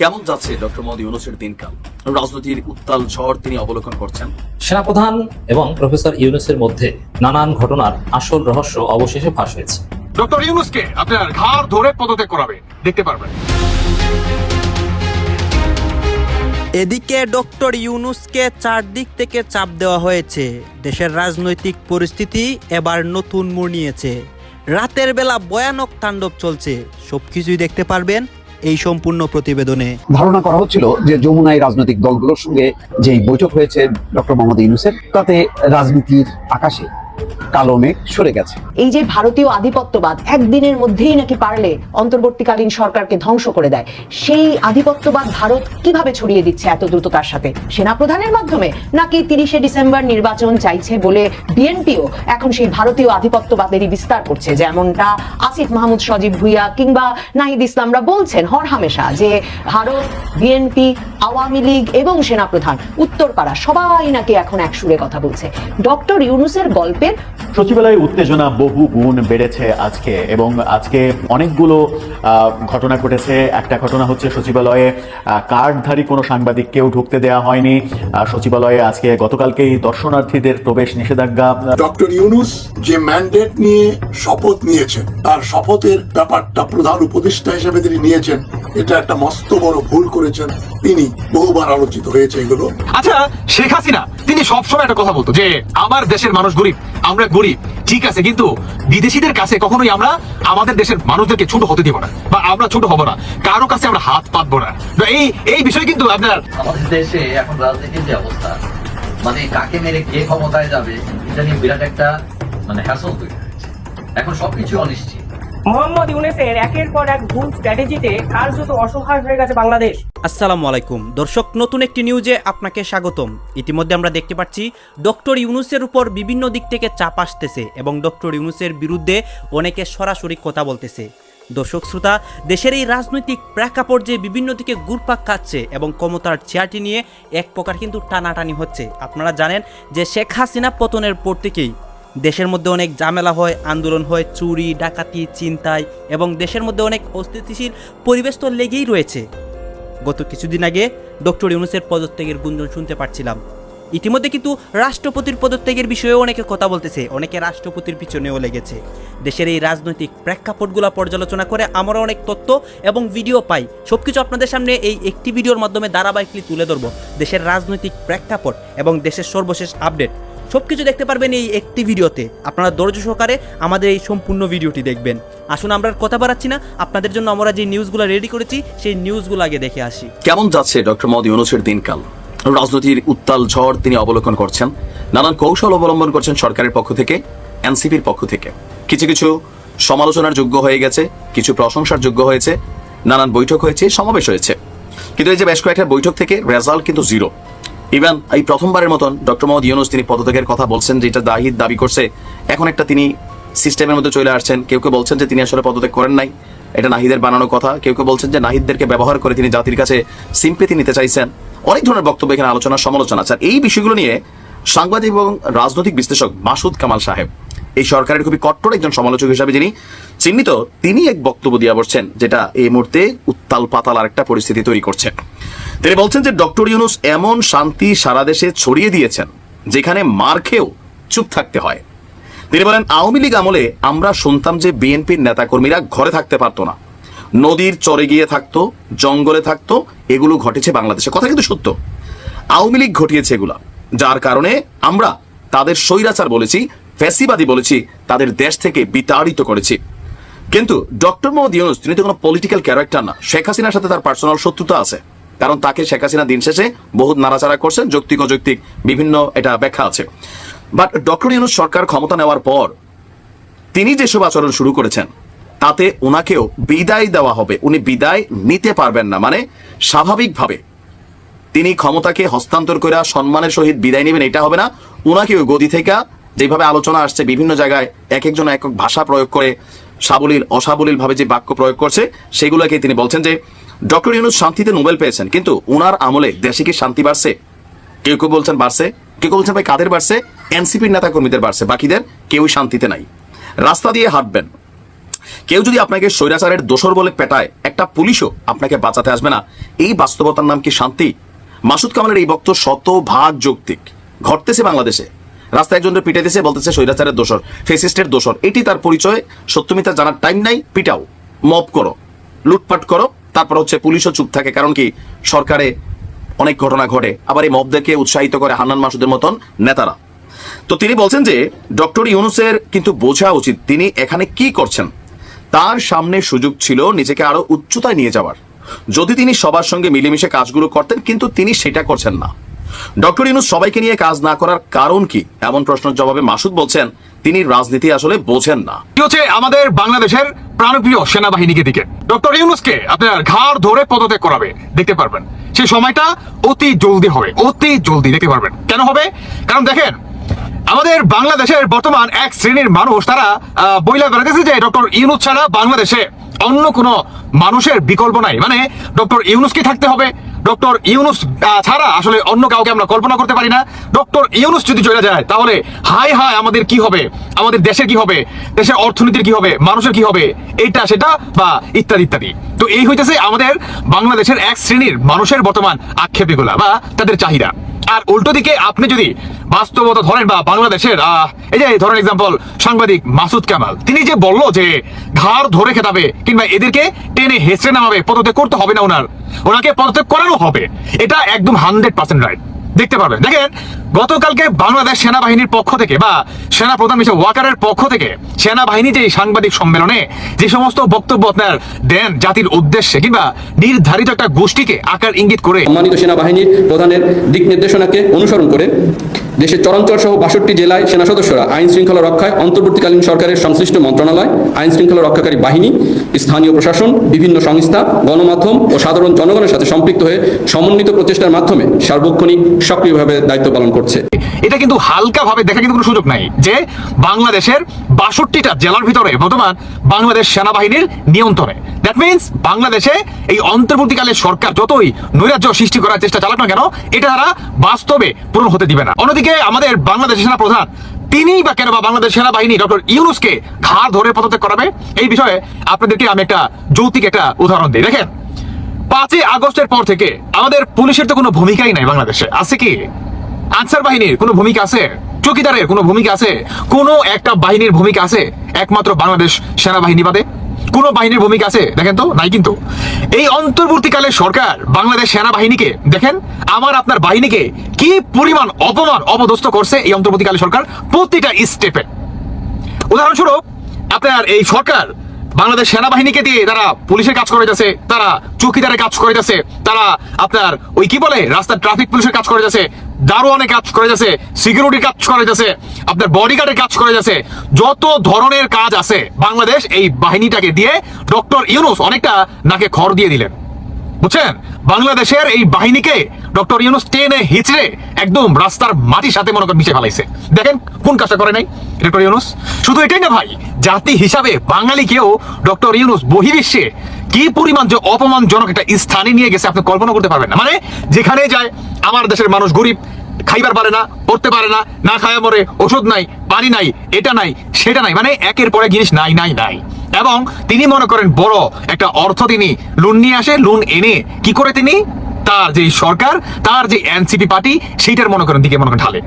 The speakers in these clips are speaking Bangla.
কেমন যাচ্ছে ডক্টর মোহাম্মদ ইউনুসের দিনকাল? রাজনীতির উত্তাল ঝড় তিনি অবলোকন করছেন। সেনাপ্রধান এবং প্রফেসর ইউনুসের মধ্যে নানান ঘটনার আসল রহস্য অবশেষে ফাঁস হয়েছে। ডক্টর ইউনুসকে আপনার ঘাড় ধরে পদত্যাগ করাবে দেখতে পারবেন। এদিকে ডক্টর ইউনুসকে চারদিক থেকে চাপ দেওয়া হয়েছে। দেশের রাজনৈতিক পরিস্থিতি এবার নতুন মোড় নিয়েছে। রাতের বেলা ভয়ানক তাণ্ডব চলছে। সবকিছুই দেখতে পারবেন এই সম্পূর্ণ প্রতিবেদনে। ধারণা করা হচ্ছিল যে যমুনায় রাজনৈতিক দলগুলোর সঙ্গে যে বৈঠক হয়েছে ডক্টর মোহাম্মদ ইউনুসের, তাতে রাজনীতির আকাশে কালো মেঘ সরে গেছে। এই যে ভারতীয় আধিপত্যবাদ একদিনের মধ্যেই নাকি পারলে অন্তর্বর্তীকালীন সরকারকে ধ্বংস করে দেয়, সেই আধিপত্যবাদ ভারত কীভাবে ছড়িয়ে দিচ্ছে এত দ্রুততার সাথে? সেনাপ্রধানের মাধ্যমে নাকি তিরিশে ডিসেম্বর নির্বাচন চাইছে বলে বিএনপিও এখন সেই ভারতীয় আধিপত্যবাদেরই বিস্তার করছে, যেমনটা আসিফ মাহমুদ, সজীব ভুইয়া কিংবা নাহিদ ইসলামরা বলছেন হর হামেশা যে ভারত, বিএনপি, আওয়ামী লীগ এবং সেনাপ্রধান, উত্তরপাড়া সবাই নাকি এখন এক সুরে কথা বলছে। ডক্টর ইউনুসের গল্পের সচিবালয়ে উত্তেজনা বহু গুণ বেড়েছে আজকে এবং আজকে অনেকগুলো ঘটনা ঘটেছে। একটা ঘটনা হচ্ছে সচিবালয়ে কার্ডধারী কোনো সাংবাদিককেও ঢুকতে দেওয়া হয়নি। সচিবালয়ে আজকে গতকালকেই দর্শনার্থীদের প্রবেশ নিষেধাজ্ঞা। ডক্টর ইউনুস যে ম্যান্ডেট নিয়ে শপথ নিয়েছেন তার শপথের ব্যাপারটা প্রধান উপদেষ্টা হিসেবে তিনি নিয়েছেন এটা একটা মস্ত বড় ভুল করেছেন। তিনি বহুবার আলোচিত হয়েছে এগুলো। আচ্ছা শেখ হাসিনা তিনি সবসময় একটা কথা বলতো যে আমার দেশের মানুষ গরিব। আমরা গরিব, ঠিক আছে, কিন্তু বিদেশিদের কাছে কখনোই আমরা আমাদের দেশের মানুষদেরকে ছোট হতে দিব না বা আমরা ছোট হব না। কারও কাছে আমরা হাত পাতবো না। এই এই বিষয় কিন্তু আপনার আমাদের দেশে এখন রাজনীতির যে অবস্থা মানে কাকে মেরে কে ক্ষমতায় যাবে, এটা নিয়ে বিরাট একটা মানে হ্যাসল তৈরি হয়েছে। এখন সবকিছু অনিশ্চিত। মোহাম্মদ ইউনেসের একের পর এক ভুল স্ট্র্যাটেজিতে কার্যত অসহায় হয়ে গেছে বাংলাদেশ। আসসালামু আলাইকুম। দর্শক, নতুন একটি নিউজে আপনাকে স্বাগতম। ইতিমধ্যে আমরা দেখতে পাচ্ছি, ডক্টর ইউনুসের উপর বিভিন্ন দিক থেকে চাপ আসতেছে এবং ডক্টর ইউনুসের বিরুদ্ধে অনেকে সরাসরি কথা বলতেছে। দর্শক, শ্রোতা, দেশের এই রাজনৈতিক প্রেক্ষাপট বিভিন্ন দিকে ঘুরপাক খাচ্ছে এবং ক্ষমতার চেয়ারটি নিয়ে এক প্রকার কিন্তু টানাটানি হচ্ছে। আপনারা জানেন যে শেখ হাসিনা পতনের পর থেকেই দেশের মধ্যে অনেক ঝামেলা হয়, আন্দোলন হয়, চুরি, ডাকাতি চিন্তায় এবং দেশের মধ্যে অনেক অস্থিতিশীল পরিবেশ তো লেগেই রয়েছে। গত কিছুদিন আগে ডক্টর ইউনুসের পদত্যাগের গুঞ্জন শুনতে পারছিলাম। ইতিমধ্যে কিন্তু রাষ্ট্রপতির পদত্যাগের বিষয়েও অনেকে কথা বলতেছে, অনেকে রাষ্ট্রপতির পিছনেও লেগেছে। দেশের এই রাজনৈতিক প্রেক্ষাপটগুলো পর্যালোচনা করে আমরা অনেক তথ্য এবং ভিডিও পাই। সব কিছু আপনাদের সামনে এই একটি ভিডিওর মাধ্যমে ধারাবাহিকলি তুলে ধরবো। দেশের রাজনৈতিক প্রেক্ষাপট এবং দেশের সর্বশেষ আপডেট। সব কিছু দেখতে পারবেন এই একটি ভিডিওতে। আপনারা ধৈর্য সহকারে আমাদের এই সম্পূর্ণ ভিডিওটি দেখবেন। আসুন আমরা কথা বাড়াচ্ছি না। আপনাদের জন্য আমরা যে নিউজগুলো রেডি করেছি, সেই নিউজগুলো আগে দেখে আসি। কেমন যাচ্ছে ডক্টর মোহাম্মদ ইউনুসের দিনকাল? রাজনীতির উত্তাল ঝড় তিনি অবলোকন করছেন। নানান কৌশল অবলম্বন করছেন সরকারের পক্ষ থেকে, এনসিপির পক্ষ থেকে। কিছু কিছু সমালোচনার যোগ্য হয়ে গেছে, কিছু প্রশংসার যোগ্য হয়েছে, নানান বৈঠক হয়েছে, সমাবেশ হয়েছে। কিন্তু এই যে বেশ কয়েকটা বৈঠক থেকে রেজাল্ট কিন্তু জিরো ইভেন, এই প্রথমবারের মতন ডক্টর মোহাম্মদ ইউনুস তিনি পদত্যাগের কথা বলছেন, যেটা দাহিদ দাবি করছে। এখন একটা তিনি সিস্টেমের মধ্যে চলে আসছেন। কেউ কেউ বলছেন যে তিনি আসলে পদত্যাগ করেন নাই। এটা নাহিদের বানানো কথা। কেউ কেউ বলছেন যে নাহিদদেরকে ব্যবহার করে তিনি জাতির কাছে সিম্পেতি নিতে চাইছেন। অনেক ধরনের বক্তব্য এখানে আলোচনা, সমালোচনা আর এই বিষয়গুলো নিয়ে সাংবাদিক এবং রাজনৈতিক বিশ্লেষক মাসুদ কামাল সাহেব, এই সরকারের খুবই কট্টর একজন সমালোচক হিসাবে যিনি, চিহ্নিত তিনি এক বক্তব্য দিয়ে বসছেন, যেটা এই মুহূর্তে উত্তাল পাতাল আরেকটা পরিস্থিতি তৈরি করছে। তিনি বলছেন যে ডক্টর ইউনুস এমন শান্তি সারা দেশে ছড়িয়ে দিয়েছেন, যেখানে মার খেয়েও চুপ থাকতে হয়। তিনি বলেন, আওয়ামী লীগ আমলে আমরা শুনতাম যে বিএনপির নেতাকর্মীরা ঘরে থাকতে পারতো না। নদীর চরে গিয়ে থাকতো, জঙ্গলে থাকতো, এগুলো ঘটেছে বাংলাদেশে। কথা কিন্তু সত্য। আওয়ামী লীগ ঘটিয়েছে এগুলা, যার কারণে আমরা তাদের স্বৈরাচার বলেছি, ফ্যাসিবাদী বলেছি, তাদের দেশ থেকে বিতাড়িত করেছি। কিন্তু ডক্টর মোহাম্মদ ইউনুস, তিনি তো কোনো পলিটিক্যাল ক্যারেক্টার না। শেখ হাসিনার সাথে তার পার্সোনাল শত্রুতা আছে। কারণ তাকে শেখ হাসিনা দিন শেষে বহুত নাড়াচাড়া করছেন, যৌক্তিক, অযৌক্তিক বিভিন্ন এটা ব্যাখ্যা আছে। বাট ডক্টর ইউনুস সরকার ক্ষমতা নেওয়ার পর তিনি যেসব আচরণ শুরু করেছেন, তাতে ওনাকেও বিদায় দেওয়া হবে। উনি বিদায় নিতে পারবেন না। মানে স্বাভাবিকভাবে তিনি ক্ষমতাকে হস্তান্তর করে সম্মানের সহিত বিদায় নেবেন, এটা হবে না। ওনাকেও গদি থেকে যেভাবে আলোচনা আসছে, বিভিন্ন জায়গায় এক একজন এক এক ভাষা প্রয়োগ করে সাবলীল অসাবলীল ভাবে যে বাক্য প্রয়োগ করছে, সেগুলোকে তিনি বলছেন যে ডক্টর ইউনুস শান্তিতে নোবেল পেয়েছেন, কিন্তু ওনার আমলে দেশে কি শান্তি বাড়ছে? কেউ কেউ বলছেন বাড়ছে, কেউ কেউ বলছেন ভাই কাদের বাড়ছে? এনসিপির নেতা কর্মীদের বাড়ছে, বাকিদের কেউই শান্তিতে নাই। রাস্তা দিয়ে হাঁটবেন। কেউ যদি আপনাকে স্বৈরাচারের দোসর বলে পেটায়, একটা পুলিশও আপনাকে বাঁচাতে আসবে না। এই বাস্তবতার নাম কি শান্তি? মাসুদ কামালের এই বক্তব্য শত ভাগ যৌক্তিক। ঘটতেছে বাংলাদেশে। রাস্তায় একজনের পিটাইতেছে, বলতেছে স্বৈরাচারের দোসর ফেসিস্টের দোসর এটি তার পরিচয়, সত্যমিতা জানার টাইম নাই, পিটাও। মপ করো। লুটপাট করো তারপর হচ্ছে পুলিশও চুপ থাকে, কারণ কি সরকারে অনেক ঘটনা ঘটে। আবার এই মবদেরকে উৎসাহিত করে হান্নান মাসুদের মতন নেতারা। তো তিনি বলছেন যে, ডক্টর ইউনুসের কিন্তু বোঝা উচিত তিনি এখানে কি করছেন। তার সামনে সুযোগ ছিল নিজেকে আরও উচ্চতায় নিয়ে যাওয়ার। যদি তিনি সবার সঙ্গে মিলেমিশে কাজগুলো করতেন, কিন্তু তিনি সেটা করছেন না। ডক্টর ইউনুস, সবাইকে নিয়ে কাজ না করার কারণ কি? এমন প্রশ্নের জবাবে মাসুদ বলছেন, তিনি রাজনীতি আসলে বোঝেন না। কি হচ্ছে আমাদের বাংলাদেশের প্রাণপ্রিয় সেনাবাহিনীকে দিকে। ডক্টর ইউনুসকে আপনার ঘাড় ধরে পদত্যাগ করাবে, দেখতে পারবেন। সেই সময়টা অতি জলদি হবে, অতি জলদি, দেখতে পারবেন। কেন হবে? কারণ দেখেন, আমাদের বাংলাদেশের বর্তমান এক শ্রেণির মানুষ, তারা বইলা বেড়াতেছে যে ডক্টর ইউনুস ছাড়া বাংলাদেশে অন্য কোনো মানুষের বিকল্প নাই। মানে ডক্টর ইউনুসকে থাকতে হবে ডক্টর ইউনুস ছাড়া আসলে অন্য কাউকে আমরা কল্পনা করতে পারি না। ডক্টর ইউনুস যদি চলে যায়, তাহলে হাই হাই আমাদের কি হবে? আমাদের দেশের কি হবে? দেশের অর্থনীতির কি হবে? মানুষের কি হবে? এইটা, সেটা বা ইত্যাদি ইত্যাদি। তো এই হইতেছে আমাদের বাংলাদেশের এক শ্রেণির মানুষের বর্তমান আক্ষেপ এগুলা বা তাদের চাহিদা। আর উল্টো দিকে আপনি যদি বাস্তবতা ধরেন বা বাংলাদেশের এই যে ধরেন এক্সাম্পল সাংবাদিক মাসুদ কামাল, তিনি যে বলল যে ঘাড় ধরে খেতাবে কিংবা এদেরকে টেনে হেসড়ে নামাবে, পদত্যাগ করতে হবে না ওনার। ওনাকে পদত্যাগ করানো হবে। এটা একদম হান্ড্রেড পার্সেন্ট রাইট দেখতে পারবেন দেখেন, গতকালকে বাংলাদেশ সেনাবাহিনীর পক্ষ থেকে বা সেনা প্রধান মিস্টার ওয়াকারের পক্ষ থেকে সেনাবাহিনী যে সাংবাদিক সম্মেলনে যে সমস্ত বক্তব্য আপনার দেন জাতির উদ্দেশ্যে কিংবা নির্ধারিত একটা গোষ্ঠীকে আকার ইঙ্গিত করে সম্মানিত সেনাবাহিনীর প্রধানের দিক নির্দেশনাকে অনুসরণ করে দেশের চরাঞ্চল সহ বাষট্টি জেলায় সেনা সদস্যরা আইন শৃঙ্খলা রক্ষায় অন্তর্বর্তীকালীন সরকারের সংশ্লিষ্ট মন্ত্রণালয়, আইন শৃঙ্খলা রক্ষাকারী বাহিনী, স্থানীয় প্রশাসন, বিভিন্ন সংস্থা, গণমাধ্যম ও সাধারণ জনগণের সাথে সম্পৃক্ত হয়ে সমন্বিত প্রচেষ্টার মাধ্যমে সার্বক্ষণিক সক্রিয়ভাবে দায়িত্ব পালন করছে। এটা কিন্তু হালকা ভাবে দেখা কিন্তু কোনো সুযোগ নাই যে বাংলাদেশের বাষট্টিটা জেলার ভিতরে বর্তমান বাংলাদেশ সেনাবাহিনীর নিয়ন্ত্রণে। দ্যাট মিনস বাংলাদেশে এই অন্তর্বর্তীকালে সরকার যতই নৈরাজ্য সৃষ্টি করার চেষ্টা চালাক না কেন, এটা তারা বাস্তবে পূরণ হতে দিবে না। অন্যদিকে আমাদের বাংলাদেশের সেনা প্রধান তিনি বা কেন বা বাংলাদেশ সেনাবাহিনী ডক্টর ইউনুসকে ঘাড় ধরে পদত্যাগ করাবে, এই বিষয়ে আপনাদেরকে আমি একটা যৌক্তিক একটা উদাহরণ দিই। দেখেন পাঁচই আগস্টের পর থেকে আমাদের পুলিশের তো কোনো ভূমিকাই নাই বাংলাদেশে। আছে কি? আনসার বাহিনীর কোনো ভূমিকা আছে? চৌকিদারের কোনো ভূমিকা আছে? কোনো একটা বাহিনীর ভূমিকা আছে? একমাত্র বাংলাদেশ সেনাবাহিনী বাদে। কোন বাহিনীর ভূমিকা আছে? দেখেন তো, নাই কিন্তু। এই অন্তর্বর্তীকালে সরকার বাংলাদেশ সেনাবাহিনীকে, দেখেন, আমার আপনার বাহিনীকে কি পরিমাণ অপমান অপদস্থ করছে এই অন্তর্বর্তীকালে সরকার প্রতিটা স্টেপে উদাহরণস্বরূপ, আপনার এই সরকার বাংলাদেশ সেনাবাহিনীকে দিয়ে তারা পুলিশের কাজ করে যাচ্ছে তারা চৌকিদারের কাজ করে যাচ্ছে তারা আপনার ওই কি বলে, রাস্তার ট্রাফিক পুলিশের কাজ করে যাচ্ছে দারোয়ানের কাজ করে যাচ্ছে সিকিউরিটির কাজ করে যাচ্ছে আপনার বডিগার্ডের কাজ করে যাচ্ছে যত ধরনের কাজ আছে, বাংলাদেশ এই বাহিনীটাকে দিয়ে ডক্টর ইউনুস অনেকটা নাকে খড় দিয়ে দিলেন। বুঝছেন? বাংলাদেশের এই বাহিনীকে ডক্টর ইউনুস টেনে হিচড়ে একদম রাস্তার মাটির সাথে মনে করেন মিশে ফেলাইছে। দেখেন, কোন কাজটা করে নাই ডক্টর ইউনুস? শুধু এটাই না ভাই, জাতি হিসাবে বাঙালিকেও ডক্টর ইউনুস বহির্বিশ্বে কি পরিমাণ যে অপমানজনক একটা স্থানে নিয়ে গেছে আপনি কল্পনা করতে পারবেন না। মানে যেখানে যায়, আমার দেশের মানুষ গরিব, খাইবার পারে না, পড়তে পারে না না খায়া মরে, ওষুধ নাই, পানি নাই, এটা নাই, সেটা নাই মানে একের পরে জিনিস নাই নাই নাই। এবং তিনি মনে করেন বড় একটা অর্থ তিনি লোন নিয়ে আসে, লোন এনে কি করে তিনি? তার যে সরকার, তার যে এনসিপি পার্টি, সেইটার মনে করেন দিকে মনে করেন ঢালে।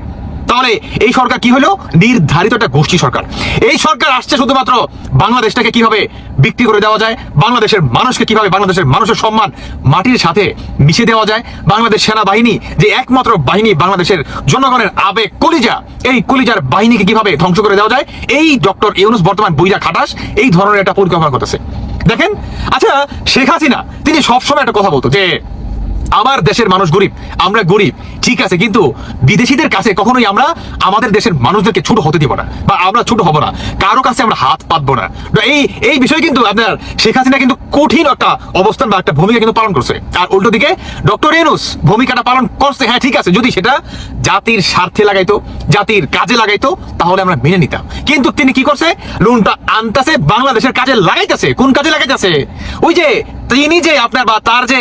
তাহলে এই সরকার কি হলো? নির্ধারিত একটা গোষ্ঠী সরকার। এই সরকার আসছে শুধুমাত্র বাংলাদেশটাকে কীভাবে বিক্রি করে দেওয়া যায়, বাংলাদেশের মানুষকে কীভাবে বাংলাদেশের মানুষের সম্মান মাটির সাথে মিশে দেওয়া যায়, বাংলাদেশ সেনাবাহিনী যে একমাত্র বাহিনী বাংলাদেশের জনগণের আবেগ কলিজা, এই কলিজার বাহিনীকে কীভাবে ধ্বংস করে দেওয়া যায়, এই ডক্টর ইউনুস বর্তমান বইরা খাটাস, এই ধরনের একটা পরিকল্পনা করতেছে। দেখেন আচ্ছা শেখ হাসিনা, তিনি সবসময় একটা কথা বলতো যে, আমার দেশের মানুষ গরিব, আমরা গরিব ঠিক আছে, কিন্তু বিদেশিদের কাছে কখনোই আমরা আমাদের দেশের মানুষদেরকে ছোট হতে দিব না, বা আমরা ছোট হব না, কারও কাছে আমরা হাত পাতবো না। এই এই বিষয়ে কিন্তু আপনার শেখ হাসিনা কিন্তু কঠিন একটা অবস্থান বা একটা ভূমিকা কিন্তু পালন করছে। আর উল্টো দিকে ডক্টর এনুস ভূমিকাটা পালন করছে হ্যাঁ ঠিক আছে, যদি সেটা জাতির স্বার্থে লাগাইতো, জাতির কাজে লাগাইতো, তাহলে আমরা মেনে নিতাম। কিন্তু তিনি কি করছে? লোনটা আনতাছে, বাংলাদেশের কাজে লাগাইতেছে। কোন কাজে লাগাইতেছে? ওই যে তিনি যে আপনার বা তার যে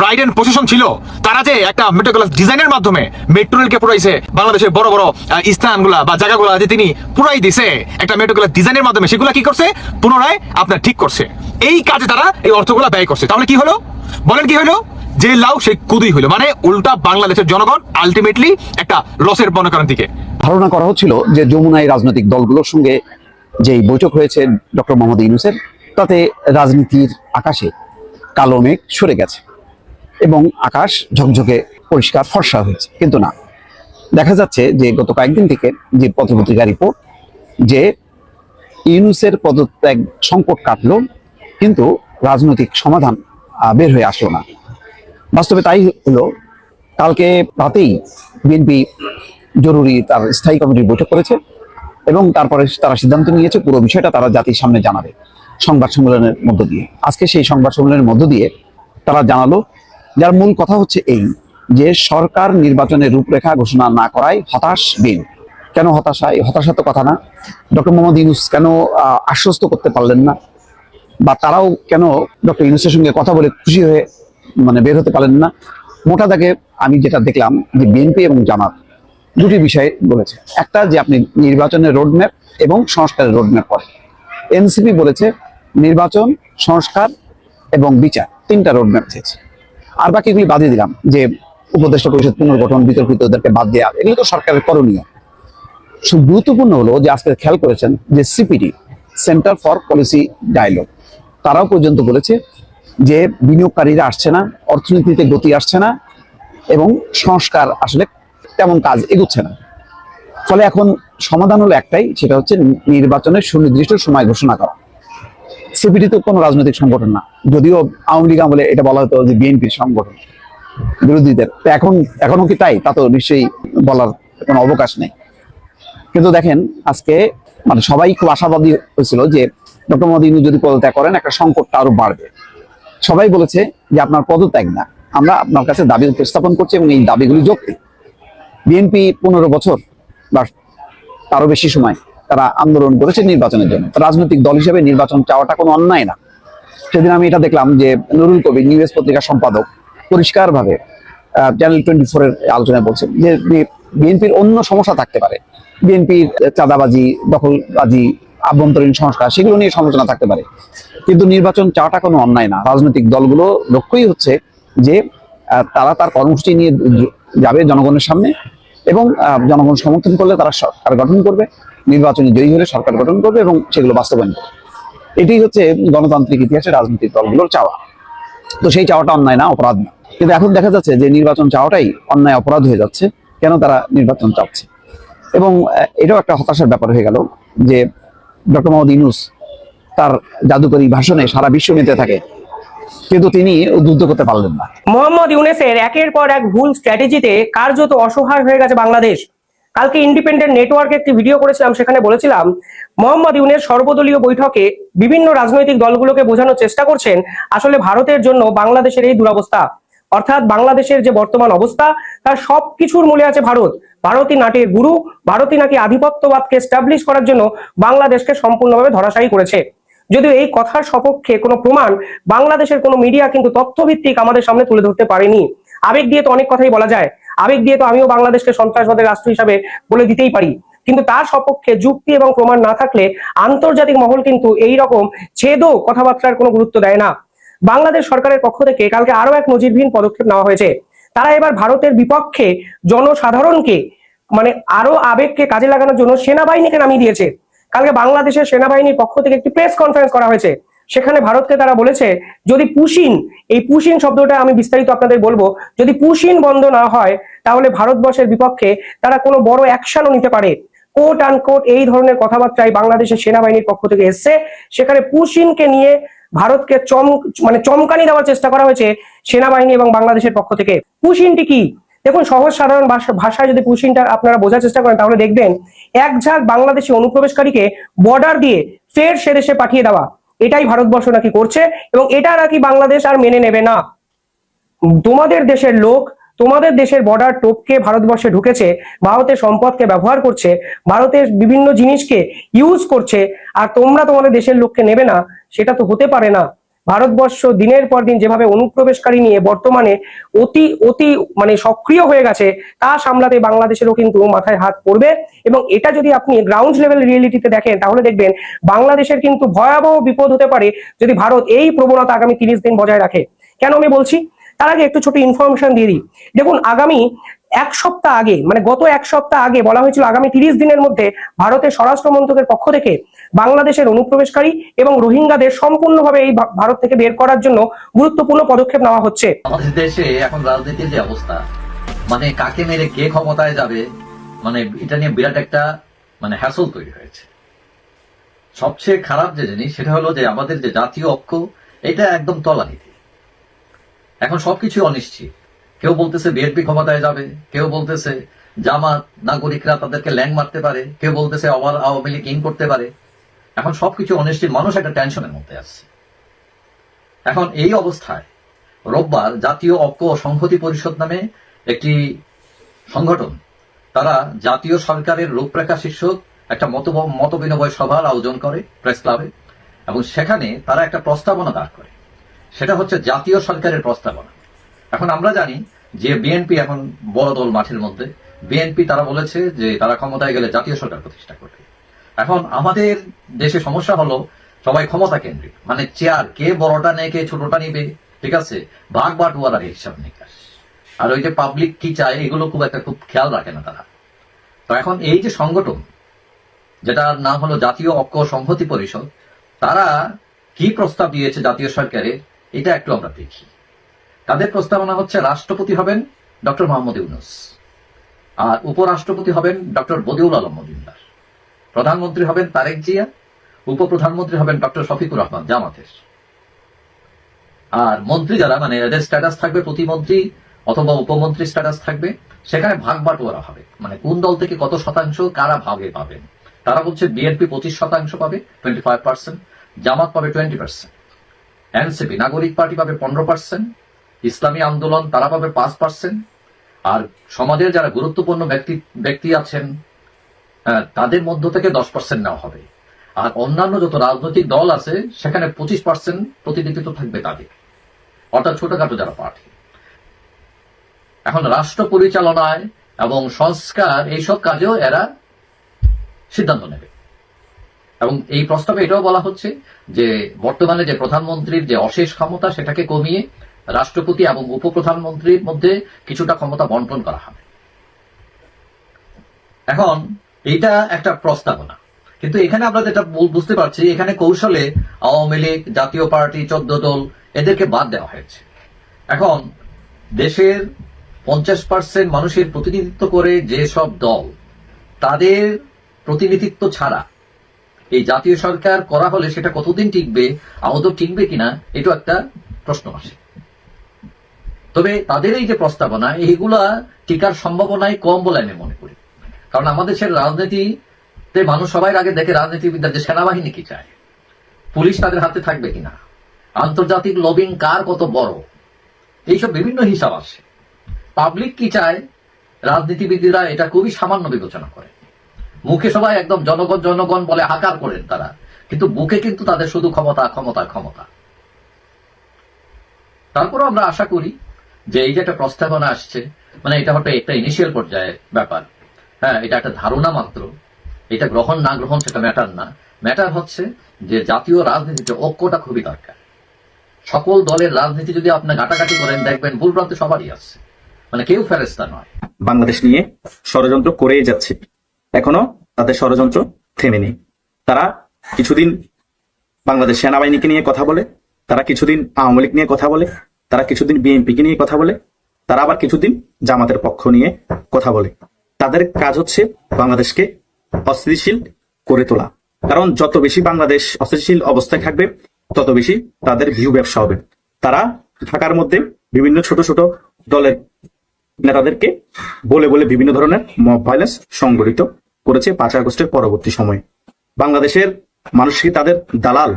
ব্রাইডেন প্রশাসন ছিল, তারা যে একটা মেট্রোক্লাস ডিজাইনের মাধ্যমে মেট্রো রেলকে পুরাইছে বাংলাদেশের বড় বড় স্থানগুলা বা জায়গাগুলা যে তিনি পুরাই দিছে। একটা মেট্রোক্লাস ডিজাইনের মাধ্যমে সেগুলা কি করছে? পুনরায় আপনার ঠিক করছে। এই কাজে তারা এই অর্থগুলা ব্যয় করছে। তাহলে কি হলো? বলেন কি হলো? যে লাউ সেই কুদুই হলো মানে উল্টা বাংলাদেশের জনগণ আলটিমেটলি একটা লসের মনে দিকে। ধারণা করা হচ্ছিল যে যমুনায় রাজনৈতিক দলগুলোর সঙ্গে যেই বৈঠক হয়েছে ডক্টর মোহাম্মদ ইউনুসের, তাতে রাজনীতির আকাশে কালো মেঘ সরে গেছে এবং আকাশ ঝকঝকে পরিষ্কার ফর্সা হয়েছে, কিন্তু না। দেখা যাচ্ছে যে গত কয়েকদিন থেকে যে পত্রপত্রিকা রিপোর্ট যে ইউনুসের পদত্যাগ সংকট কাটলো, কিন্তু রাজনৈতিক সমাধান বের হয়ে আসলো না। বাস্তবে তাই হলো, কালকে রাতেই বিএনপি জরুরি তার স্থায়ী কমিটির বৈঠক করেছে এবং তারপরে তারা সিদ্ধান্ত নিয়েছে পুরো বিষয়টা তারা জাতির সামনে জানাবে সংবাদ সম্মেলনের মধ্য দিয়ে। আজকে সেই সংবাদ সম্মেলনের মধ্য দিয়ে তারা জানালো, যার মূল কথা হচ্ছে এই যে সরকার নির্বাচনের রূপরেখা ঘোষণা না করায় হতাশ বিন। কেন হতাশা হতাশা তো কথা না। ডক্টর মোহাম্মদ ইউনুস কেন আশ্বস্ত করতে পারলেন না? বা তারাও কেন ডক্টর ইউনুসের সঙ্গে কথা বলে খুশি হয়ে মানে বের হতে পারলেন না? মোটা দাগে আমি যেটা দেখলাম যে বিএনপি এবং জামাত দুটি বিষয় বলেছে। একটা যে আপনি নির্বাচনের রোডম্যাপ এবং সংস্কারের রোডম্যাপ করেন। এনসিপি বলেছে নির্বাচন, সংস্কার এবং বিচার তিনটা রোডম্যাপ চেয়েছে আর বাকিগুলি বাদই দিলাম যে উপদেষ্টা পরিষদ পুনর্গঠন, বিতর্কিতদেরকে বাদ দেওয়া এগুলো তো সরকারের করণীয়। গুরুত্বপূর্ণ হলো যে আজকে খেয়াল করেছেন যে CPD centre for policy dialogue তারাও পর্যন্ত বলেছে যে বিনিয়োগকারীরা আসছে না, অর্থনীতিতে গতি আসছে না, এবং সংস্কার আসলে তেমন কাজ এগুচ্ছে না। ফলে এখন সমাধান হলো একটাই, সেটা হচ্ছে নির্বাচনের সুনির্দিষ্ট সময় ঘোষণা করা। সিপিডি তো কোনো রাজনৈতিক সংগঠন না, যদিও আওয়ামী লীগ আমলে এটা বলা হতো যে বিএনপির সংগঠন। বিরোধীদের। এখন, এখনও কি তাই? তা তো নিশ্চয়ই বলার কোনো অবকাশ নেই। কিন্তু দেখেন, আজকে মানে সবাই খুব আশাবাদী হয়েছিল যে ডক্টর মোদী যদি পদত্যাগ করেন, একটা সংকটটা আরও বাড়বে। সবাই বলেছে যে আপনার পদত্যাগ না। আমরা আপনার কাছে দাবি উপস্থাপন করছি এবং এই দাবিগুলি যৌক্তিক। বিএনপি পনেরো বছর বা তারও বেশি সময় তারা আন্দোলন করেছে নির্বাচনের জন্য। রাজনৈতিক দল হিসেবে নির্বাচন চাওয়াটা কোনো অন্যায় না। সেদিন আমি এটা দেখলাম যে নুরুল কবির নিউজ পত্রিকার সম্পাদক পরিষ্কারভাবে চ্যানেল টোয়েন্টি ফোর এর আলোচনায় বলছেন যে বিএনপির অন্য সমস্যা থাকতে পারে। বিএনপির চাঁদাবাজি, দখলবাজি, আভ্যন্তরীণ সংস্কার, সেগুলো নিয়ে সমালোচনা থাকতে পারে। কিন্তু নির্বাচন চাওয়াটা কোনো অন্যায় না। রাজনৈতিক দলগুলো লক্ষ্যই হচ্ছে যে তারা তার কর্মসূচি নিয়ে যাবে জনগণের সামনে এবং জনগণ সমর্থন করলে তারা সরকার গঠন করবে, নির্বাচনে জয়ী হলে সরকার গঠন করবে এবং সেগুলো বাস্তবায়ন করবে। এটাই হচ্ছে গণতান্ত্রিক ইতিহাসে রাজনৈতিক দলগুলোর চাওয়া। তো সেই চাওয়াটা অন্যায় না, অপরাধ না। কিন্তু এখন দেখা যাচ্ছে যে নির্বাচন চাওয়াটাই অন্যায় অপরাধ হয়ে যাচ্ছে। কেন তারা নির্বাচন চাচ্ছে? এবং এটাও একটা হতাশার ব্যাপার হয়ে গেল যে ডক্টর মোহাম্মদ ইউনুস তার জাদুকরী ভাষণে সারা বিশ্ব মেতে থাকে। কিন্তু তিনি উদ্বুদ্ধ করতে পারলেন না। মোহাম্মদ ইউনেসের একের পর এক ভুল স্ট্র্যাটেজিতে কার্যত অসহায় হয়ে গেছে বাংলাদেশ। কালকে ইন্ডিপেন্ডেন্ট নেটওয়ার্কে একটি ভিডিও করেছিলাম, সেখানে বলেছিলাম, মোহাম্মদ ইউনের সর্বদলীয় বৈঠকে বিভিন্ন রাজনৈতিক দলগুলোকে বোঝানোর চেষ্টা করছেন। আসলে ভারতের জন্য বাংলাদেশের এই দুরবস্থা। অর্থাৎ বাংলাদেশের যে বর্তমান অবস্থা, তার সবকিছুর মূলে আছে ভারত। ভারতী নাটের গুরু ভারতী নাকি আধিপত্যবাদকে স্টাবলিশ করার জন্য বাংলাদেশকে সম্পূর্ণভাবে ধরাশায়ী করেছে। যদিও এই কথার সপক্ষে কোনো প্রমাণ বাংলাদেশের কোনো মিডিয়া কিন্তু তথ্যভিত্তিক আমাদের সামনে তুলে ধরতে পারেনি। আবেগ দিয়ে তো অনেক কথাই বলা যায়। আবেগ দিয়ে তো আমিও বাংলাদেশকে সন্ত্রাসবাদের রাষ্ট্র হিসাবে বলে দিতেই পারি। কিন্তু তার সপক্ষে যুক্তি এবং প্রমাণ না থাকলে আন্তর্জাতিক মহল কিন্তু এই রকম ছেদও কথাবার্তার কোনো গুরুত্ব দেয় না। বাংলাদেশ সরকারের পক্ষ থেকে কালকে আরও এক নজিরবিহীন পদক্ষেপ নেওয়া হয়েছে। তারা এবার ভারতের বিপক্ষে জনসাধারণকে মানে আরও আবেগকে কাজে লাগানোর জন্য সেনাবাহিনীকে নামিয়ে দিয়েছে। কালকে বাংলাদেশের সেনাবাহিনীর পক্ষ থেকে একটি প্রেস কনফারেন্স করা হয়েছে। সেখানে ভারতকে তারা বলেছে, যদি পুশিন, এই পুশিন শব্দটা আমি বিস্তারিত আপনাদের বলব, যদি পুশিন বন্ধ না হয়, তাহলে ভারতবর্ষের বিপক্ষে তারা কোনো বড় অ্যাকশনও নিতে পারে। কোট আনকোট এই ধরনের কথাবার্তায় বাংলাদেশের সেনাবাহিনীর পক্ষ থেকে এসছে। সেখানে পুশিনকে নিয়ে ভারতকে চম মানে চমকানি দেওয়ার চেষ্টা করা হয়েছে সেনাবাহিনী এবং বাংলাদেশের পক্ষ থেকে। পুশিনটি কি? দেখুন, সহজ সাধারণ ভাষা- ভাষায় যদি পুশিনটা আপনারা বোঝার চেষ্টা করেন, তাহলে দেখবেন এক ঝাঁক বাংলাদেশি অনুপ্রবেশকারীকে বর্ডার দিয়ে ফের সে দেশে পাঠিয়ে দেওয়া। এটাই ভারতবর্ষ নাকি করছে এবং এটা নাকি বাংলাদেশ আর মেনে নেবে না। তোমাদের দেশের লোক তোমাদের দেশের বর্ডার টোপকে ভারতবর্ষে ঢুকেছে, ভারতের সম্পদকে ব্যবহার করছে, ভারতের বিভিন্ন জিনিসকে ইউজ করছে, আর তোমরা তোমাদের দেশের লোককে নেবে না, সেটা তো হতে পারে না। ভারতবর্ষ দিনের পর দিন যেভাবে অনুপ্রবেশকারী নিয়ে বর্তমানে অতি অতি মানে সক্রিয় হয়ে গেছে, তা সামলাতে বাংলাদেশেরও কিন্তু মাথায় হাত পড়বে। এবং এটা যদি আপনি গ্রাউন্ড লেভেল রিয়েলিটিতে দেখেন, তাহলে দেখবেন বাংলাদেশের কিন্তু ভয়াবহ বিপদ হতে পারে যদি ভারত এই প্রবণতা আগামী তিরিশ দিন বজায় রাখে। কেন আমি বলছি? তার আগে একটু ছোট ইনফরমেশন দিয়ে দিই। দেখুন, আগামী এক সপ্তাহ আগে মানে গত এক সপ্তাহ আগে বলা হয়েছিল আগামী তিরিশ দিনের মধ্যে ভারতের স্বরাষ্ট্র মন্ত্রকের পক্ষ থেকে বাংলাদেশের অনুপ্রবেশকারী এবং রোহিঙ্গাদের সম্পূর্ণভাবে এই ভারত থেকে বের করার জন্য গুরুত্বপূর্ণ পদক্ষেপ নেওয়া হচ্ছে। আমাদের দেশে এখন রাজনীতির যে অবস্থা মানে কাকে মেরে কে ক্ষমতায় যাবে মানে এটা নিয়ে বিরাট একটা মানে হ্যাসল তৈরি হয়েছে। সবচেয়ে খারাপ যে জিনিস, সেটা হলো যে আমাদের যে জাতীয় ঐক্য, এটা একদম তলানিতে। এখন সবকিছু অনিশ্চিত। কেউ বলতেছে বিএনপি ক্ষমতায় যাবে, কেউ বলতেছে জামাত, নাগরিকরা তাদেরকে ল্যাং মারতে পারে, কেউ বলতেছে আবার আওয়ামী লীগ ইন করতে পারে। এখন সবকিছু অনিশ্চিত, মানুষ একটা টেনশনের মধ্যে আসছে এখন এই অবস্থায় রোববার জাতীয় ঐক্য সংহতি পরিষদ নামে একটি সংগঠন, তারা জাতীয় সরকারের রূপরেখা শীর্ষক একটা মত মত বিনিময় সভার আয়োজন করে, প্রেস ক্লাবে, এবং সেখানে তারা একটা প্রস্তাবনা দাঁড় করে। সেটা হচ্ছে জাতীয় সরকারের প্রস্তাবনা। এখন আমরা জানি যে বিএনপি এখন বড় দল মাঠের মধ্যে। বিএনপি তারা বলেছে যে তারা ক্ষমতায় গেলে জাতীয় সরকার প্রতিষ্ঠা করবে। এখন আমাদের দেশে সমস্যা হলো সবাই ক্ষমতা কেন্দ্রিক। মানে চেয়ার, কে বড়টা নেয়, কে ছোটটা নিবে, ঠিক আছে? ভাগ বাটোয়ারা হিসাব নিকাশ। আর ওই যে পাবলিক কি চায়, এগুলো খুব একটা খুব খেয়াল রাখে না তারা। তো এখন এই যে সংগঠন, যেটার নাম হলো জাতীয় ঐক্য সংহতি পরিষদ, তারা কি প্রস্তাব দিয়েছে জাতীয় সরকারের এটা একটু আমরা দেখি। তাদের প্রস্তাবনা হচ্ছে, রাষ্ট্রপতি হবেন ডক্টর মোহাম্মদ ইউনুস আর উপরাষ্ট্রপতি হবেন ডক্টর বদিউল আলম মজুমদার। প্রধানমন্ত্রী হবেন তারেক জিয়া, উপপ্রধানমন্ত্রী হবেন ডক্টর শফিকুর রহমান জামাতের। আর মন্ত্রী যারা মানে এদের স্ট্যাটাস থাকবে প্রতিমন্ত্রী অথবা উপমন্ত্রী স্ট্যাটাস থাকবে, সেখানে ভাগ বাটোয়ারা হবে। মানে কোন দল থেকে কত শতাংশ, কারা ভাগে পাবেন? তারা বলছে, বিএনপি পঁচিশ শতাংশ পাবে টোয়েন্টি ফাইভ পার্সেন্ট জামাত পাবে twenty percent NCP, Nagorik party পাবে পনেরো পার্সেন্ট ইসলামী আন্দোলন তারা পাবে পাঁচ পার্সেন্ট আর সমাজের যারা গুরুত্বপূর্ণ ব্যক্তি ব্যক্তি আছেন তাদের মধ্য থেকে দশ পার্সেন্ট নেওয়া হবে। আর অন্যান্য যত রাজনৈতিক দল আছে, সেখানে পঁচিশ পার্সেন্ট প্রতিনিধিত্ব থাকবে তাদের। অর্থাৎ ছোটখাটো যারা পার্টি। এখন রাষ্ট্র পরিচালনায় এবং সংস্কার, এইসব কাজেও এরা সিদ্ধান্ত নেবে। এবং এই প্রস্তাবে এটাও বলা হচ্ছে যে বর্তমানে যে প্রধানমন্ত্রীর যে অশেষ ক্ষমতা, সেটাকে কমিয়ে রাষ্ট্রপতি এবং উপপ্রধানমন্ত্রীর মধ্যে কিছুটা ক্ষমতা বন্টন করা হবে। এখন, এটা একটা প্রস্তাবনা। কিন্তু এখানে আমরা যেটা বুঝতে পারছি, এখানে কৌশলে আওয়ামী লীগ, জাতীয় পার্টি, চোদ্দ দল, এদেরকে বাদ দেওয়া হয়েছে। এখন, দেশের পঞ্চাশ পার্সেন্ট মানুষের প্রতিনিধিত্ব করে যে সব দল, তাদের প্রতিনিধিত্ব ছাড়া এই জাতীয় সরকার করা হলে সেটা কতদিন টিকবে, আদৌ টিকবে কিনা, এটাও একটা প্রশ্ন আসে। তবে তাদের এই যে প্রস্তাবনা এইগুলা টিকার সম্ভাবনাই কম বলে আমি মনে করি। কারণ আমাদের দেশের রাজনীতিতে মানুষ সবাই আগে দেখে রাজনীতিবিদদের যে সেনাবাহিনী কি চায়। পুলিশ তাদের হাতে থাকবে কিনা? আন্তর্জাতিক লবিং কার কত বড়? এইসব বিভিন্ন হিসাব আসে। পাবলিক কি চায়? রাজনীতিবিদরা এটা খুবই সামান্য বিবেচনা করে। মুখে সবাই একদম জনগণ জনগণ বলে হাকার করেন তারা। কিন্তু বুকে কিন্তু তাদের শুধু ক্ষমতা ক্ষমতা ক্ষমতা। তারপরও আমরা আশা করি যে এই যে একটা প্রস্তাবনা আসছে মানে এটা হয়তো একটা ইনিশিয়াল পর্যায়ের ব্যাপার। হ্যাঁ এটা একটা ধারণা মাত্র। এটা গ্রহণ, না গ্রহণ সেটা ম্যাটার না। ম্যাটার হচ্ছে যে জাতীয় রাজনীতিতে ঐক্যটা খুবই দরকার। সকল দলের রাজনীতি যদি আপনি ঘাটাঘাটি করেন, দেখবেন ভুল প্রান্তে সবারই আছে। মানে কেউ ফেরেস্তা নয়। বাংলাদেশ নিয়ে ষড়যন্ত্র করেই যাচ্ছে। এখনও তাদের ষড়যন্ত্র থেমে নেই তারা কিছুদিন বাংলাদেশ সেনাবাহিনীকে নিয়ে কথা বলে, তারা কিছুদিন আওয়ামী লীগ নিয়ে কথা বলে, তারা কিছুদিন বিএনপিকে নিয়ে কথা বলে, তারা আবার কিছুদিন জামাতের পক্ষ নিয়ে কথা বলে। তাদের কাজ হচ্ছে বাংলাদেশকে অস্থিতিশীল করে তোলা। কারণ যত বেশি বাংলাদেশ অস্থিতিশীল অবস্থায় থাকবে, তত বেশি তাদের ভিউ ব্যবসা হবে। তারা ঢাকার মধ্যে বিভিন্ন ছোট ছোট দলের নেতাদেরকে বলে বলে বিভিন্ন ধরনের মব ভাইলেন্স সংগঠিত করেছে পাঁচ আগস্টের পরবর্তী সময়ে। বাংলাদেশের মানুষকে তাদের দালাল?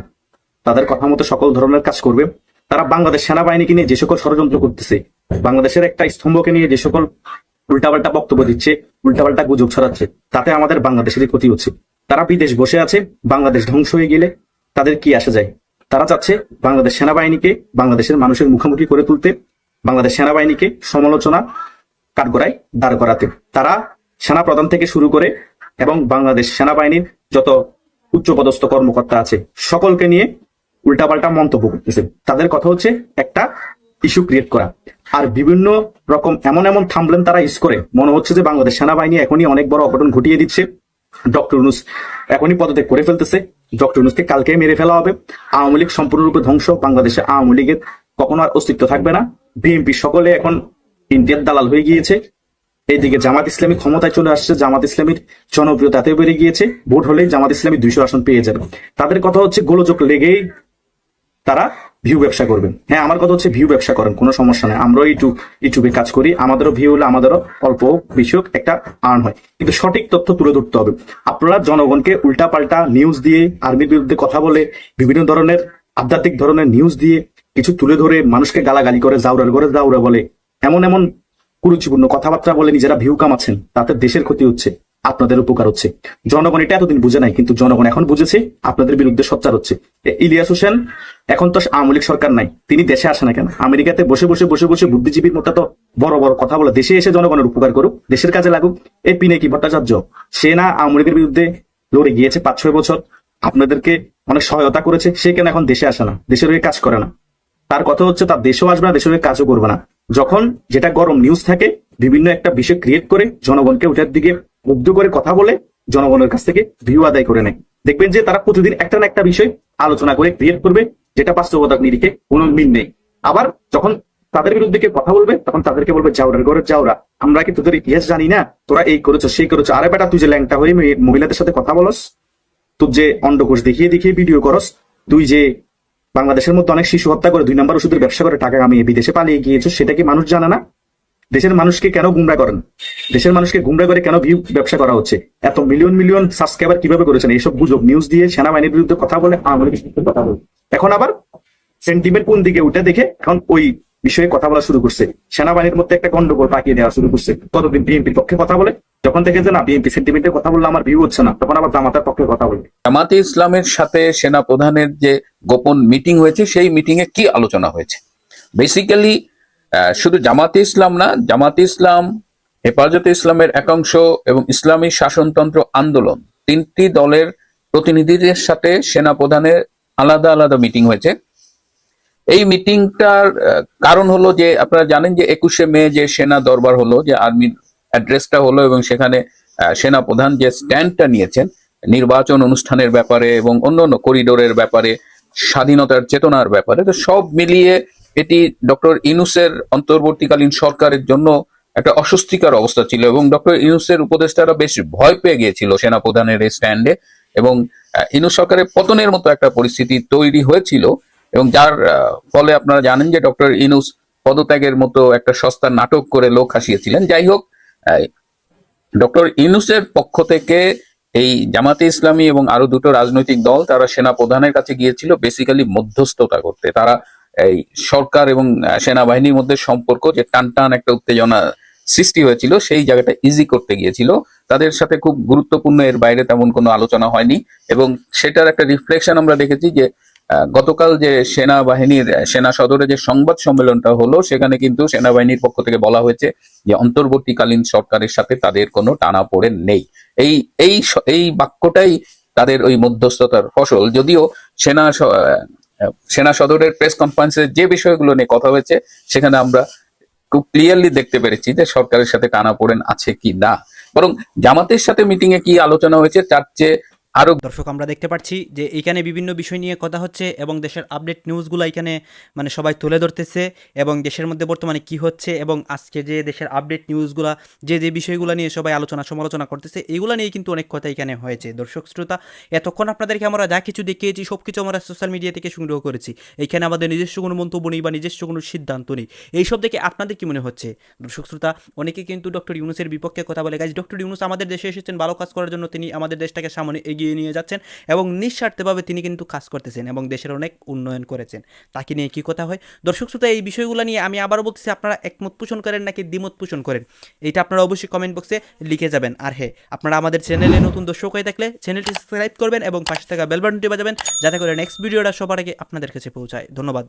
তাদের কথা মতো সকল ধরনের কাজ করবে? তারা বাংলাদেশ সেনাবাহিনীকে নিয়ে যে সকল ষড়যন্ত্র করতেছে, বাংলাদেশের একটা স্তম্ভকে নিয়ে যে সকল উল্টাপাল্টা বক্তব্য দিচ্ছে, উল্টাপাল্টা গুজব ছড়াচ্ছে, তাতে আমাদের বাংলাদেশেরই ক্ষতি হচ্ছে। তারা বিদেশ বসে আছে, বাংলাদেশ ধ্বংস হয়ে গেলে তাদের কি আসা যায়? তারা চাচ্ছে বাংলাদেশ সেনাবাহিনীকে বাংলাদেশের মানুষের মুখোমুখি করে তুলতে, বাংলাদেশ সেনাবাহিনীকে সমালোচনা কাঠগড়ায় দাঁড় করাতে। তারা সেনা প্রধান থেকে শুরু করে এবং বাংলাদেশ সেনাবাহিনীর যত উচ্চপদস্থ কর্মকর্তা আছে, সকলকে নিয়ে উল্টাপাল্টা মন্তব্য করতেছে। তাদের কথা হচ্ছে একটা ইস্যু ক্রিয়েট করা। আর বিভিন্ন রকম এমন এমন থামলেন তারা ইউজ করে। মনে হচ্ছে যে বাংলাদেশ সেনাবাহিনী এখনই অনেক বড় অঘটন ঘটিয়ে দিচ্ছে। ডক্টর ইউনুস এখনই পদত্যাগ করে ফেলতেছে। ডক্টর ইউনুসকে কালকে মেরে ফেলা হবে। আওয়ামী লীগ সম্পূর্ণরূপে ধ্বংস। বাংলাদেশে আওয়ামী লীগের কখনো আর অস্তিত্ব থাকবে না। বিএনপি সকলে এখন ইন্ডিয়ার দালাল হয়ে গিয়েছে। এইদিকে জামাত ইসলামী ক্ষমতায় চলে আসছে। জামাত ইসলামীর জনপ্রিয়তা এত বেড়ে গিয়েছে। ভোট হলে জামাত ইসলামী দুইশো আসন পেয়ে যাবে। তাদের কথা হচ্ছে, গোলযোগ লেগেই তারা ভিউ ব্যবসা করবেন। হ্যাঁ আমার কথা হচ্ছে ভিউ ব্যবসা করেন, কোনো সমস্যা নেই। আমরাও ইউটিউব, ইউটিউবে কাজ করি, আমাদেরও ভিউ হলে আমাদেরও অল্প বিষয়ক একটা আর্ন হয়। কিন্তু সঠিক তথ্য তুলে ধরতে হবে। আপনারা জনগণকে উল্টাপাল্টা নিউজ দিয়ে আর্মির বিরুদ্ধে কথা বলে, বিভিন্ন ধরনের আধ্যাত্মিক ধরনের নিউজ দিয়ে কিছু তুলে ধরে মানুষকে গালাগালি করে, জাউরার করে জাউরা বলে, এমন এমন কুরুচিপূর্ণ কথাবার্তা বলে নিজেরা ভিউ কামাচ্ছেন, তাতে দেশের ক্ষতি হচ্ছে, আপনাদের উপকার হচ্ছে। জনগণ এটা এতদিন বুঝে নাই, কিন্তু জনগণ এখন বুঝেছে, আপনাদের বিরুদ্ধে সোচ্চার হচ্ছে। ইলিয়াস হোসেন, এখন তো আওয়ামী সরকার নাই, তিনি দেশে আসে না কেন? আমেরিকাতে বসে বসে বসে বসে বুদ্ধিজীবীর মতো তো বড় বড় কথা বলে, দেশে এসে জনগণের উপকার করুক, দেশের কাজে লাগুক এই পিনাকি ভট্টাচার্য? সে না আওয়ামী লীগের বিরুদ্ধে লড়ে গিয়েছে পাঁচ ছয় বছর, আপনাদেরকে অনেক সহায়তা করেছে, সে কেন এখন দেশে আসে না? দেশের হয়ে কাজ করে না। তার কথা হচ্ছে তার দেশেও আসবে না, দেশের হয়ে কাজও করবে না। যখন যেটা গরম নিউজ থাকে, বিভিন্ন একটা বিষয় ক্রিয়েট করে জনগণকে ওটার দিকে মুগ্ধ করে কথা বলে, জনগণের কাছ থেকে ভিউ আদায় করে নেয়। দেখবেন যে তারা প্রতিদিন একটা না একটা বিষয় আলোচনা করে ক্রিয়েট করবে, যেটা বাস্তবতার নিরিখে কোনো মিল নেই। আবার যখন তাদের বিরুদ্ধে কেউ কথা বলবে, তখন তাদেরকে বলবে যাওরার ঘরের যাওরা আমরা কি তোদের ইতিহাস জানি না? তোরা এই করেছ, সেই করেছ। আরে বেটা, তুই যে ল্যাংটা হয়ে মহিলাদের সাথে কথা বলস, তোর যে অন্ডকোষ দেখিয়ে দেখিয়ে ভিডিও করস, তুই যে বাংলাদেশের মধ্যে অনেক শিশু হত্যা করে, দুই নম্বর ওষুধের ব্যবসা করে, টাকা কামিয়ে বিদেশে পালিয়ে গিয়েছো, সেটা কি মানুষ জানে না? দেশের মানুষকে কেন গুমরা করেন? দেশের মানুষকে গুমরা করে কেন ভিউ ব্যবসা করা হচ্ছে? এত মিলিয়ন মিলিয়ন সাবস্ক্রাইবার কীভাবে করেছেন? এইসব গুজব নিউজ দিয়ে সেনাবাহিনীর বিরুদ্ধে কথা বলে কথা বলে। এখন আবার সেন্টিমেন্ট কোন দিকে উঠে দেখে, এখন ওই বিষয়ে কথা বলা শুরু করছে। সেনাবাহিনীর মধ্যে একটা গন্ডগোল পাকিয়ে দেওয়া শুরু করছে। কতদিন বিএনপির পক্ষে কথা বলে? যখন দেখে যে না, বিএনপি সেন্টিমেন্টের কথা বললে আমার ভিউ হচ্ছে না, তখন আবার জামাতের পক্ষে কথা বলবে জামাতে ইসলামের সাথে সেনা প্রধানের যে গোপন মিটিং হয়েছে, সেই মিটিং এ কি আলোচনা হয়েছে? বেসিক্যালি শুধু জামাতে ইসলাম না, জামাতে ইসলাম, হেফাজতে ইসলামের একাংশ এবং ইসলামী শাসনতন্ত্র আন্দোলন, তিনটি দলের প্রতিনিধিদের সাথে সেনা প্রধানের আলাদা আলাদা মিটিং হয়েছে। এই মিটিংটার কারণ হলো যে আপনারা জানেন যে একুশে মে যে সেনা দরবার হলো, যে আর্মির অ্যাড্রেসটা হলো এবং সেখানে সেনা প্রধান যে স্ট্যান্ডটা নিয়েছেন, নির্বাচন অনুষ্ঠানের ব্যাপারে এবং অন্যান্য করিডোরের ব্যাপারে, স্বাধীনতার চেতনার ব্যাপারে, তো সব মিলিয়ে এটি ডক্টর ইনুসের অন্তর্বর্তীকালীন সরকারের জন্য একটা অস্বস্তিকর অবস্থা ছিল এবং ডক্টর ইনুসের উপদেষ্টারা বেশ ভয় পেয়ে গিয়েছিল সেনা প্রধানের এই স্ট্যান্ডে এবং ইনুস সরকারের পতনের মতো একটা পরিস্থিতি তৈরি হয়েছিল। এবং যার ফলে আপনারা জানেন যে ডক্টর ইনুস পদত্যাগের মতো একটা সস্তার নাটক করে লোক হাসিয়েছিলেন। যাই হোক ডক্টর ইনুসের পক্ষ থেকে এই জামাতে ইসলামী এবং আরও দুটো রাজনৈতিক দল তারা সেনা প্রধানের কাছে গিয়েছিল বেসিক্যালি মধ্যস্থতা করতে। তারা এই সরকার এবং সেনাবাহিনীর মধ্যে সম্পর্ক, যে টান টান একটা উত্তেজনা সৃষ্টি হয়েছিল, সেই জায়গাটা ইজি করতে গিয়েছিল। তাদের সাথে খুব গুরুত্বপূর্ণ এর বাইরে তেমন কোনো আলোচনা হয়নি এবং সেটার একটা রিফ্লেকশন আমরা দেখেছি যে গতকাল যে সেনাবাহিনীর সেনা সদরে যে সংবাদ সম্মেলনটা হলো, সেখানে কিন্তু সেনাবাহিনীর পক্ষ থেকে বলা হয়েছে যে অন্তর্বর্তীকালীন সরকারের সাথে তাদের কোনো টানা পড়ে নেই। এই এই এই বাক্যটাই তাদের ওই মধ্যস্থতার ফসল। যদিও সেনা সেনা সদরের প্রেস কনফারেন্সে যে বিষয়গুলো নিয়ে কথা হয়েছে, সেখানে আমরা খুব ক্লিয়ারলি দেখতে পেরেছি যে সরকারের সাথে টানা পড়েন আছে কি না। বরং জামাতের সাথে মিটিং এ কি আলোচনা হয়েছে, তার চেয়ে আরও দর্শক, আমরা দেখতে পাচ্ছি যে এখানে বিভিন্ন বিষয় নিয়ে কথা হচ্ছে এবং দেশের আপডেট নিউজগুলো এখানে মানে সবাই তুলে ধরতেছে এবং দেশের মধ্যে বর্তমানে কি হচ্ছে এবং আজকে যে দেশের আপডেট নিউজগুলো যে যে বিষয়গুলো নিয়ে সবাই আলোচনা সমালোচনা করতেছে এগুলো নিয়ে কিন্তু অনেক কথা এখানে হয়েছে। দর্শক, শ্রোতা, এতক্ষণ আপনাদেরকে আমরা যা কিছু দেখিয়েছি সব কিছু আমরা সোশ্যাল মিডিয়া থেকে সংগ্রহ করেছি। এখানে আমাদের নিজস্ব কোনো মন্তব্য নেই বা নিজস্ব কোনো সিদ্ধান্ত নেই। এইসব দেখে আপনাদের কি মনে হচ্ছে? দর্শক, শ্রোতা, অনেকে কিন্তু ডক্টর ইউনুসের বিপক্ষে কথা বলে গাইজ ডক্টর ইউনুস আমাদের দেশে এসেছেন, ভালো কাজ করার জন্য তিনি আমাদের দেশটাকে সামনে এগিয়ে এগিয়ে নিয়ে যাচ্ছেন এবং নিঃস্বার্থভাবে তিনি কিন্তু কাজ করতেছেন এবং দেশের অনেক উন্নয়ন করেছেন। তাকে নিয়ে কি কথা হয়? দর্শক শ্রোতা, এই বিষয়গুলো নিয়ে আমি আবারও বলতেছি, আপনারা একমত পোষণ করেন নাকি দ্বিমত পোষণ করেন? এটা আপনারা অবশ্যই কমেন্ট বক্সে লিখে যাবেন। আর হ্যাঁ আপনারা আমাদের চ্যানেলে নতুন দর্শক হয়ে থাকলে চ্যানেলটি সাবস্ক্রাইব করবেন এবং পাশে থাকা বেল বাটনটি বাজাবেন, যাতে করে নেক্সট ভিডিওটা সবার আগে আপনাদের কাছে পৌঁছায়। ধন্যবাদ।